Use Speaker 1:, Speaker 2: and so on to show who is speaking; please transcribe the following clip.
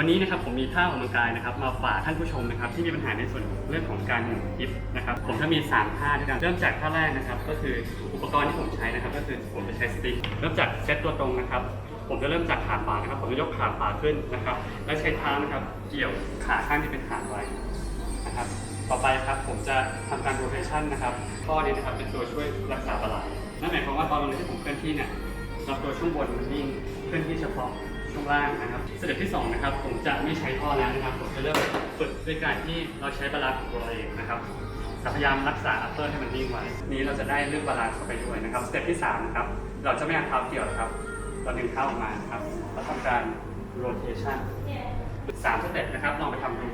Speaker 1: วันนี้นะครับผมมีท่าออกกำลังกายนะครับมาฝากท่านผู้ชมนะครับที่มีปัญหาในส่วนเรื่องของการหมุนฮิปนะครับผมจะมี3ท่าด้วยกันเริ่มจากท่าแรกนะครับก็คืออุปกรณ์ที่ผมใช้นะครับก็คือผมจะใช้สติ๊กเริ่มจากเซตตัวตรงนะครับ ผมจะเริ่มจากขาขวานะครับ ผมจะยกขาขวาขึ้นนะครับ แล้วใช้เท้านะครับเกี่ยวขาข้างที่เป็นขาไว้นะครับต่อไปครับผมจะทำการ rotation นะครับข้อนี้นะครับเป็นตัวช่วยรักษาบาลานซ์นั่นหมายความว่าตอนที่ผมเคลื่อนที่เนี่ยลำตัวช่วงบนมันนิ่งเคลื่อนที่เฉพาะ ข้างล่างนะครับสเต็ปที่สองนะครับผมจะไม่ใช้ท่อแล้วนะครับผมจะเริ่มฝึกด้วยการที่เราใช้บาลานซ์ของตัวเราเองนะครับพยายามรักษาอัพเปอร์ให้มันนิ่งไว้นี้เราจะได้เรื่องบาลานซ์เข้าไปด้วยนะครับสเต็ปที่สามนะครับเราจะไม่เอาเท้าเกี่ยวครับเราดึงเท้าออกมาครับเราทำการโรเทชันสามสเต็ปนะครับลองไปทำดู